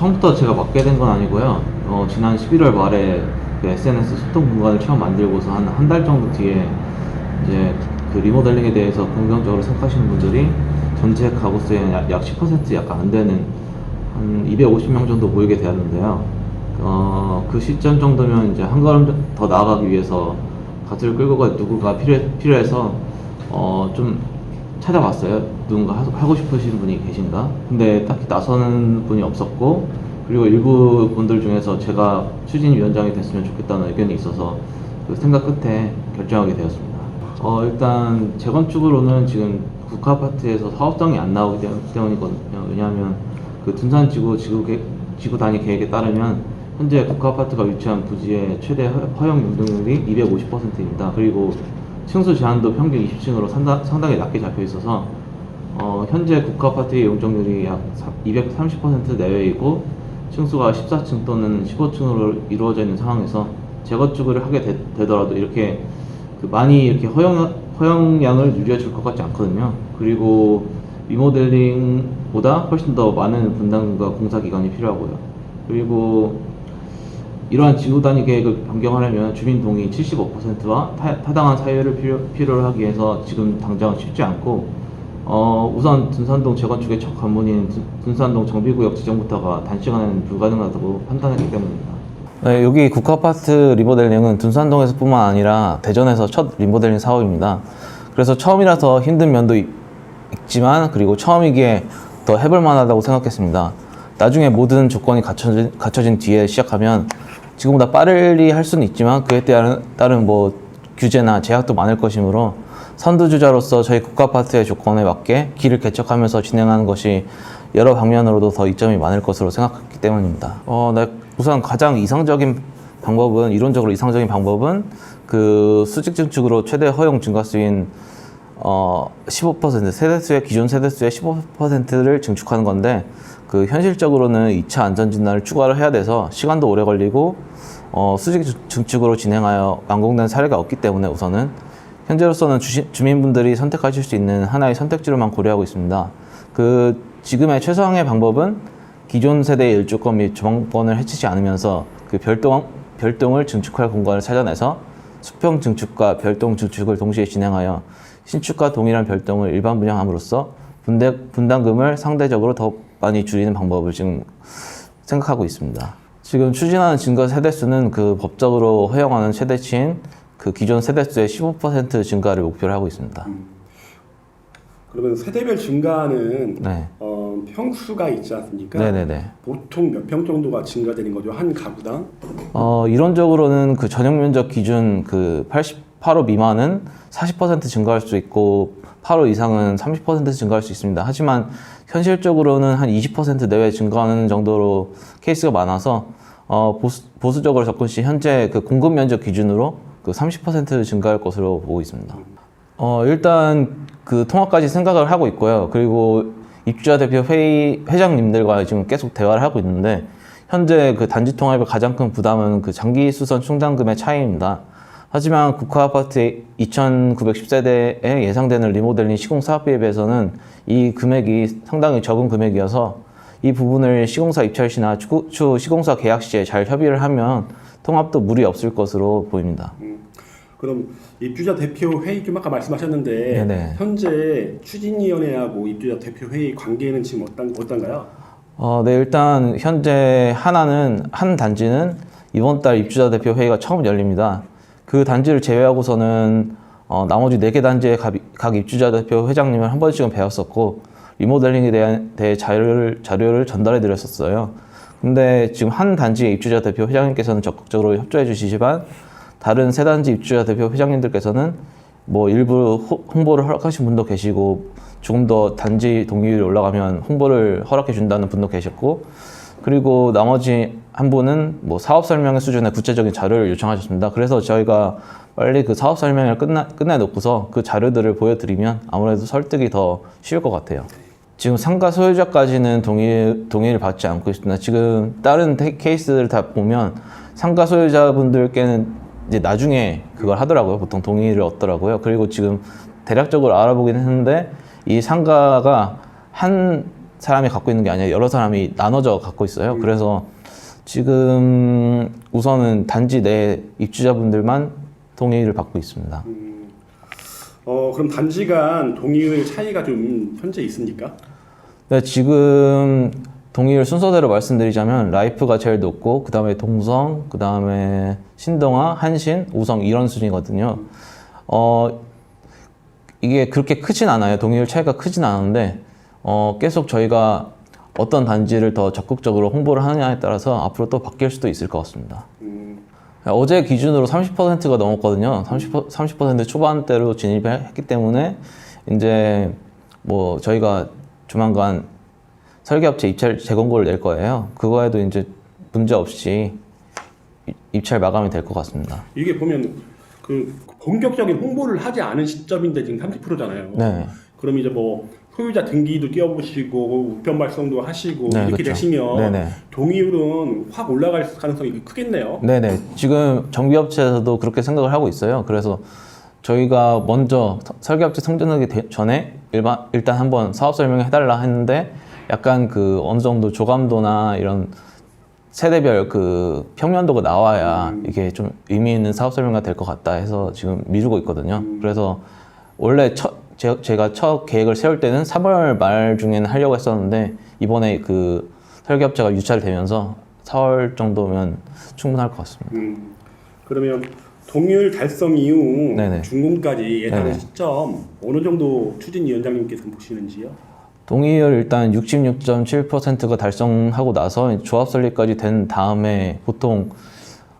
처음부터 제가 맡게 된 건 아니고요. 어, 지난 11월 말에 그 SNS 소통 공간을 처음 만들고서 한 한 달 정도 뒤에 이제 그 리모델링에 대해서 긍정적으로 생각하시는 분들이 전체 가구 수의 약, 약 10% 약간 안 되는 한 250명 정도 모이게 되었는데요. 어, 그 시점 정도면 이제 한 걸음 더 나아가기 위해서 가수를 끌고 갈 누구가 필요해, 필요해서 어, 좀 찾아봤어요. 누군가 하- 하고 싶으신 분이 계신가? 근데 딱히 나서는 분이 없었고, 그리고 일부 분들 중에서 제가 추진위원장이 됐으면 좋겠다는 의견이 있어서 그 생각 끝에 결정하게 되었습니다. 어, 일단 재건축으로는 지금 국가 아파트에서 사업성이 안 나오기 때문- 때문이거든요. 왜냐하면 그 둔산지구 지구, 계- 지구 단위 계획에 따르면 현재 국가 아파트가 위치한 부지의 최대 허- 허용 용적률이 250%입니다. 그리고 층수 제한도 평균 20층으로 상당, 상당히 낮게 잡혀 있어서 어, 현재 국가 아파트의 용적률이 약 230% 내외이고 층수가 14층 또는 15층으로 이루어져 있는 상황에서 재건축을 하게 되, 더라도 이렇게 그 많이 이렇게 허용 허용량을 누려줄 것 같지 않거든요. 그리고 리모델링보다 훨씬 더 많은 분담과 공사 기간이 필요하고요. 그리고 이러한 지구 단위 계획을 변경하려면 주민 동의 75%와 타, 타당한 사유를 필요, 필요로 하기 위해서 지금 당장 쉽지 않고 어, 우선 둔산동 재건축의 첫 관문인 둔- 둔산동 정비구역 지정부터가 단시간에는 불가능하다고 판단했기 때문입니다. 네, 여기 국가 아파트 리모델링은 둔산동에서뿐만 아니라 대전에서 첫 리모델링 사업입니다. 그래서 처음이라서 힘든 면도 있- 있지만 그리고 처음이기에 더 해볼 만하다고 생각했습니다. 나중에 모든 조건이 갖춰진, 갖춰진 뒤에 시작하면 지금보다 빠르게 할 수는 있지만 그에 따른, 따른 뭐 규제나 제약도 많을 것이므로 선두주자로서 저희 국가 아파트의 조건에 맞게 길을 개척하면서 진행하는 것이 여러 방면으로도 더 이점이 많을 것으로 생각했기 때문입니다. 어, 네, 우선 가장 이상적인 방법은 이론적으로 이상적인 방법은 그 수직 증축으로 최대 허용 증가수인 어, 15% 세대수의 기존 세대수의 15%를 증축하는 건데 그 현실적으로는 2차 안전 진단을 추가를 해야 돼서 시간도 오래 걸리고 어, 수직 증- 증축으로 진행하여 완공된 사례가 없기 때문에 우선은 현재로서는 주시, 주민분들이 선택하실 수 있는 하나의 선택지로만 고려하고 있습니다. 그 지금의 최상의 방법은 기존 세대의 일조권 및 조망권을 해치지 않으면서 그 별동 별동을 증축할 공간을 찾아내서 수평 증축과 별동 증축을 동시에 진행하여 신축과 동일한 별동을 일반 분양함으로써 분대, 분담금을 상대적으로 더 많이 줄이는 방법을 지금 생각하고 있습니다. 지금 추진하는 증가 세대수는 그 법적으로 허용하는 최대치인 그 기존 세대수의 15% 증가를 목표로 하고 있습니다. 그러면 세대별 증가는 네. 어, 평수가 있지 않습니까? 네네네. 보통 몇 평 정도가 증가되는 거죠 한 가구당? 어, 이론적으로는 그 전용 면적 기준 그 88호 미만은 40% 증가할 수 있고 8호 이상은 30% 증가할 수 있습니다. 하지만 현실적으로는 한 20% 내외 증가하는 정도로 케이스가 많아서 어, 보수, 보수적으로 접근 시 현재 그 공급 면적 기준으로 그 30% 증가할 것으로 보고 있습니다. 어, 일단 그 통합까지 생각을 하고 있고요. 그리고 입주자 대표 회의 회장님들과 지금 계속 대화를 하고 있는데 현재 그 단지 통합의 가장 큰 부담은 그 장기 수선 충당금의 차이입니다. 하지만 국가 아파트 2,910세대에 예상되는 리모델링 시공 사업비에 비해서는 이 금액이 상당히 적은 금액이어서 이 부분을 시공사 입찰 시나 추, 추 시공사 계약 시에 잘 협의를 하면 통합도 무리 없을 것으로 보입니다. 그럼 입주자 대표 회의 좀 아까 말씀하셨는데 네네. 현재 추진위원회하고 입주자 대표 회의 관계는 지금 어떤 어떤가요? 어, 네, 일단 현재 하나는 한 단지는 이번 달 입주자 대표 회의가 처음 열립니다. 그 단지를 제외하고서는 어, 나머지 네 개 단지의 각, 각 입주자 대표 회장님을 한 번씩은 배웠었고 리모델링에 대한 대해 자료를 자료를 전달해 드렸었어요. 근데 지금 한 단지의 입주자 대표 회장님께서는 적극적으로 협조해 주시지만 다른 세 단지 입주자 대표 회장님들께서는 뭐 일부 호- 홍보를 허락하신 분도 계시고 조금 더 단지 동의율이 올라가면 홍보를 허락해 준다는 분도 계셨고 그리고 나머지 한 분은 뭐 사업 설명회 수준의 구체적인 자료를 요청하셨습니다. 그래서 저희가 빨리 그 사업 설명을 끝나 끝내 놓고서 그 자료들을 보여드리면 아무래도 설득이 더 쉬울 것 같아요. 지금 상가 소유자까지는 동의 동의를 받지 않고 있습니다. 지금 다른 테- 케이스를 다 보면 상가 소유자분들께는 이제 나중에 그걸 하더라고요. 보통 동의를 얻더라고요. 그리고 지금 대략적으로 알아보긴 했는데 이 상가가 한 사람이 갖고 있는 게 아니라 여러 사람이 나눠져 갖고 있어요. 그래서 지금 우선은 단지 내 입주자분들만 동의를 받고 있습니다. 어 그럼 단지 간 동의율 차이가 좀 현재 있습니까? 네, 지금 동의를 순서대로 말씀드리자면 라이프가 제일 높고 그 다음에 동성, 그 다음에 신동아, 한신, 우성 이런 순이거든요. 어 이게 그렇게 크진 않아요. 동의율 차이가 크진 않은데 어 계속 저희가 어떤 단지를 더 적극적으로 홍보를 하느냐에 따라서 앞으로 또 바뀔 수도 있을 것 같습니다. 음, 어제 기준으로 30%가 넘었거든요. 30%, 30% 초반대로 진입했기 때문에 이제 뭐 저희가 조만간 설계업체 입찰 재공고를 낼 거예요. 그거에도 이제 문제 없이 이- 입찰 마감이 될 것 같습니다. 이게 보면 그 본격적인 홍보를 하지 않은 시점인데 지금 30%잖아요. 네. 그럼 이제 뭐 소유자 등기도 띄워보시고 우편 발송도 하시고 네, 이렇게 그렇죠. 되시면 네네. 동의율은 확 올라갈 가능성이 크겠네요. 네네. 지금 정비업체에서도 그렇게 생각을 하고 있어요. 그래서 저희가 먼저 서- 설계업체 대- 전에 일반, 일단 한번 사업 설명을 해달라 했는데 약간 그 어느 정도 조감도나 이런 세대별 그 평면도가 나와야 이게 좀 의미 있는 사업 설명가 될것 같다 해서 지금 미루고 있거든요. 그래서 원래 첫 제, 제가 첫 계획을 세울 때는 3월 말 중에는 하려고 했었는데 이번에 그 설계업체가 유찰되면서 4월 정도면 충분할 것 같습니다. 음, 그러면 동의율 달성 이후 네네. 준공까지 예상한 네네. 시점 어느 정도 추진 위원장님께서 보시는지요? 동의율 일단 66.7%가 달성하고 나서 조합 설립까지 된 다음에 보통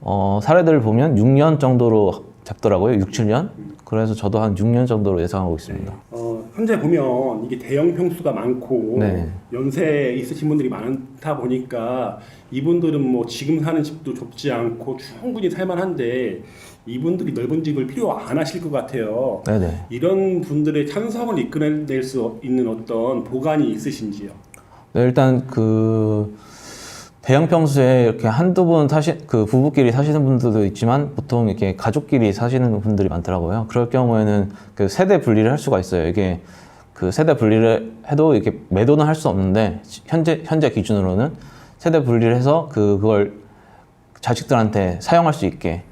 어, 사례들을 보면 6년 정도로 잡더라고요. 6, 7년. 그래서 저도 한 6년 정도로 예상하고 있습니다. 어, 현재 보면 이게 대형 평수가 많고 네. 연세 있으신 분들이 많다 보니까 이분들은 뭐 지금 사는 집도 좁지 않고 충분히 살만한데 이분들이 넓은 집을 필요 안 하실 것 같아요. 네네. 이런 분들의 찬성을 이끌어낼 수 있는 어떤 보관이 있으신지요? 네, 일단 그 대형 평수에 이렇게 한두 분 사시 그 부부끼리 사시는 분들도 있지만 보통 이렇게 가족끼리 사시는 분들이 많더라고요. 그럴 경우에는 그 세대 분리를 할 수가 있어요. 이게 그 세대 분리를 해도 이렇게 매도는 할 수 없는데 현재 현재 기준으로는 세대 분리를 해서 그 그걸 자식들한테 사용할 수 있게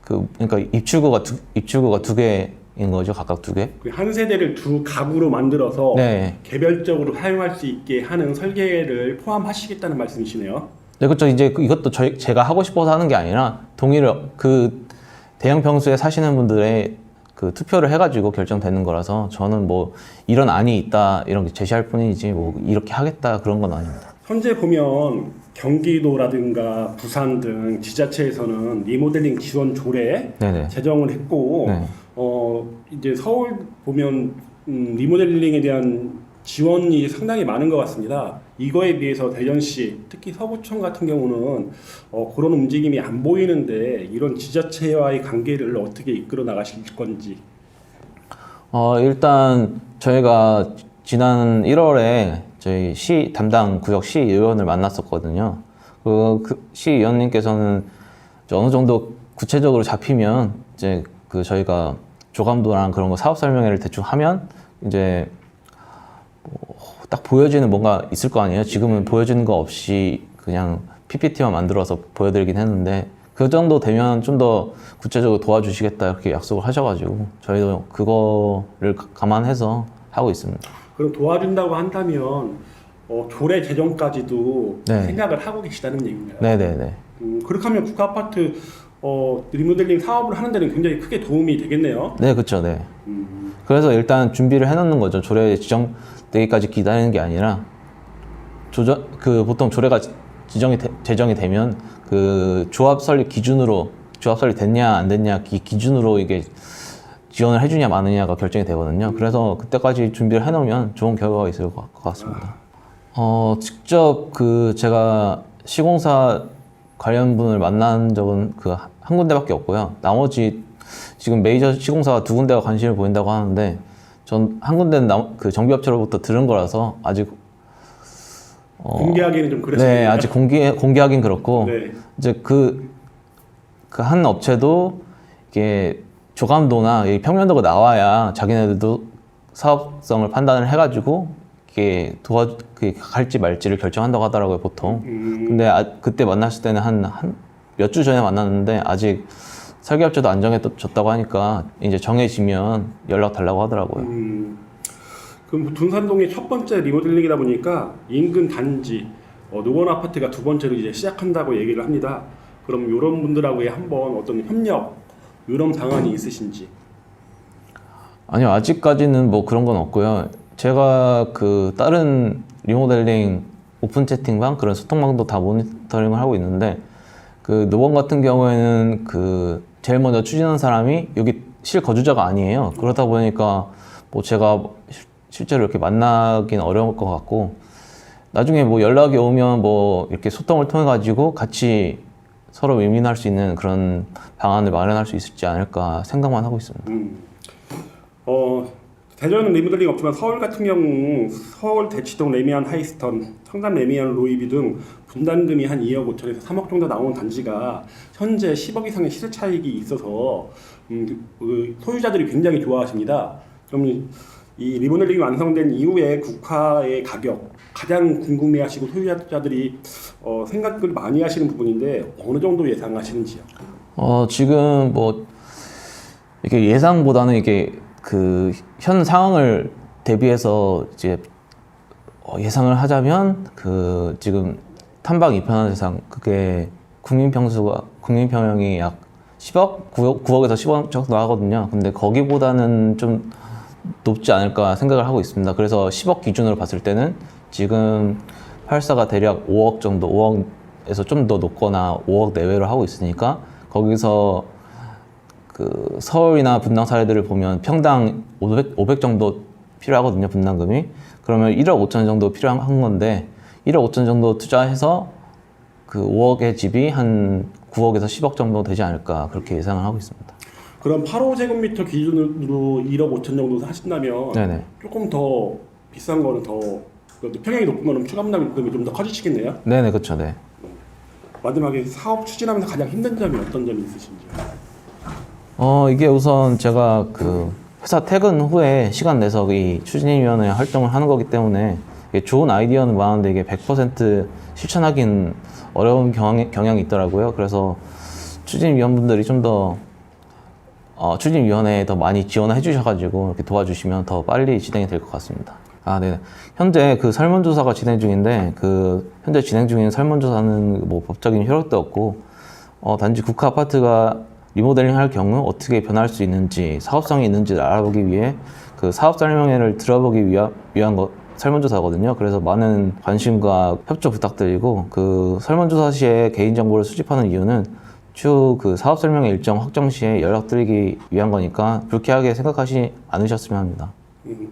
그 그러니까 입출구가 두, 입출구가 두 개 인 거죠. 각각 두 개. 그한 세대를 두 가구로 만들어서 네. 개별적으로 사용할 수 있게 하는 설계를 포함하시겠다는 말씀이시네요. 네, 그렇죠. 이제 그- 이것도 저희 제가 하고 싶어서 하는 게 아니라 동의를 그 대형 평수에 사시는 분들의 그 투표를 해가지고 결정되는 거라서 저는 뭐 이런 안이 있다 이런 게 제시할 뿐이지 뭐 이렇게 하겠다 그런 건 아닙니다. 현재 보면 경기도라든가 부산 등 지자체에서는 리모델링 지원 조례 네네. 제정을 했고 네. 어 이제 서울 보면 음, 리모델링에 대한 지원이 상당히 많은 것 같습니다. 이거에 비해서 대전시 특히 서구청 같은 경우는 어, 그런 움직임이 안 보이는데 이런 지자체와의 관계를 어떻게 이끌어 나가실 건지 어 일단 저희가 지난 1월에 저희 시 담당 구역 시 의원을 만났었거든요. 그, 그 시의원님께서는 이제 어느 정도 구체적으로 잡히면 이제 그 저희가 조감도랑 그런 거 사업 설명회를 대충 하면 이제 뭐 딱 보여지는 뭔가 있을 거 아니에요. 지금은 보여지는 거 없이 그냥 PPT만 만들어서 보여드리긴 했는데 그 정도 되면 좀 더 구체적으로 도와주시겠다 이렇게 약속을 하셔가지고 저희도 그거를 가- 감안해서 하고 있습니다. 그럼 도와준다고 한다면 어, 조례 제정까지도 네. 생각을 하고 계시다는 얘기인가요? 네네네. 음, 그렇게 하면 국가 아파트 어, 리모델링 사업을 하는 데는 굉장히 크게 도움이 되겠네요. 네, 그렇죠. 네. 음, 그래서 일단 준비를 해놓는 거죠. 조례 지정되기까지 기다리는 게 아니라 조정 그 보통 조례가 지- 지정이 되- 제정이 되면 그 조합 설립 기준으로 조합 설립 됐냐 안 됐냐 기 기준으로 이게 지원을 해주냐 마느냐가 결정이 되거든요. 그래서 그때까지 준비를 해놓으면 좋은 결과가 있을 것 같- 같습니다. 어 직접 그 제가 시공사 관련 분을 만난 적은 그 한 군데밖에 없고요. 나머지 지금 메이저 시공사가 두 군데가 관심을 보인다고 하는데 전 한 군데는 남- 그 정비업체로부터 들은 거라서 아직 공개하기는 좀 그랬어요. 네 아직 공개 공개하긴 그렇고 네. 이제 그 그 한 업체도 이게 조감도나 이 평면도가 나와야 자기네들도 사업성을 판단을 해가지고 이렇게 도와 그 갈지 말지를 결정한다고 하더라고요 보통. 음, 근데 아, 그때 만났을 때는 한 한 몇 주 전에 만났는데 아직 설계업체도 안 정해졌다고 하니까 이제 정해지면 연락 달라고 하더라고요. 음, 그럼 둔산동의 첫 번째 리모델링이다 보니까 인근 단지 어, 노건 아파트가 두 번째로 이제 시작한다고 얘기를 합니다. 그럼 이런 분들하고의 한번 어떤 협력 이런 방안이 있으신지. 아니요 아직까지는 뭐 그런 건 없고요. 제가 그 다른 리모델링 오픈 채팅방 그런 소통방도 다 모니터링을 하고 있는데 그 노원 같은 경우에는 그 제일 먼저 추진한 사람이 여기 실 거주자가 아니에요. 그러다 보니까 뭐 제가 실- 실제로 이렇게 만나긴 어려울 것 같고 나중에 뭐 연락이 오면 뭐 이렇게 소통을 통해 가지고 같이 서로 윈윈할 수 있는 그런 방안을 마련할 수 있을지 않을까 생각만 하고 있습니다. 음. 어, 대전은 리모델링 없지만 서울 같은 경우 서울 대치동 레미안 하이스턴, 성남 레미안 로이비 등 분담금이 한 2억 5천에서 3억 정도 나오는 단지가 현재 10억 이상의 시세 차익이 있어서 음, 그 소유자들이 굉장히 좋아하십니다. 그럼 이- 이 리모델링이 완성된 이후에 국화의 가격 가장 궁금해하시고 소유자들이 어, 생각을 많이 하시는 부분인데 어느 정도 예상하시는지요? 어, 지금 뭐, 이게 예상보다는 이게 그 현 상황을 대비해서 이제 어, 예상을 하자면 그 지금 탐방 이편한 세상 그게 국민 평수가 국민 평형이 약 10억 9억 9억에서 10억 정도 하거든요. 근데 거기보다는 좀 높지 않을까 생각을 하고 있습니다. 그래서 10억 기준으로 봤을 때는 지금 84가 대략 5억 정도, 5억에서 좀 더 높거나 5억 내외로 하고 있으니까 거기서 그 서울이나 분당 사례들을 보면 평당 500, 500 정도 필요하거든요, 분담금이. 그러면 1억 5천 정도 필요한 건데 1억 5천 정도 투자해서 그 5억의 집이 한 9억에서 10억 정도 되지 않을까 그렇게 예상을 하고 있습니다. 그럼 8호 제곱미터 기준으로 1억 5천 정도 하신다면 네네. 조금 더 비싼 거는 더 평형이 높은 거는 추가 분담금이 좀 더 커지시겠네요. 네네, 그렇죠. 네. 마지막에 사업 추진하면서 가장 힘든 점이 어떤 점이 있으신지. 어, 이게 우선 제가 그 회사 퇴근 후에 시간 내서 이 추진위원회 활동을 하는 거기 때문에 좋은 아이디어는 많은데 이게 100% 실천하기는 어려운 경향이, 경향이 있더라고요. 그래서 추진위원분들이 좀더 어, 추진위원회에 더 많이 지원을 해주셔가지고 이렇게 도와주시면 더 빨리 진행이 될 것 같습니다. 아, 네. 현재 그 설문조사가 진행 중인데 그 현재 진행 중인 설문조사는 뭐 법적인 효력도 없고 어, 단지 국가 아파트가 리모델링 할 경우 어떻게 변할 수 있는지 사업성이 있는지를 알아보기 위해 그 사업 설명회를 들어보기 위한, 위한 거, 설문조사거든요. 그래서 많은 관심과 협조 부탁드리고 그 설문조사 시에 개인정보를 수집하는 이유는 추후 그 사업 설명회 일정 확정 시에 연락드리기 위한 거니까 불쾌하게 생각하지 않으셨으면 합니다. 음,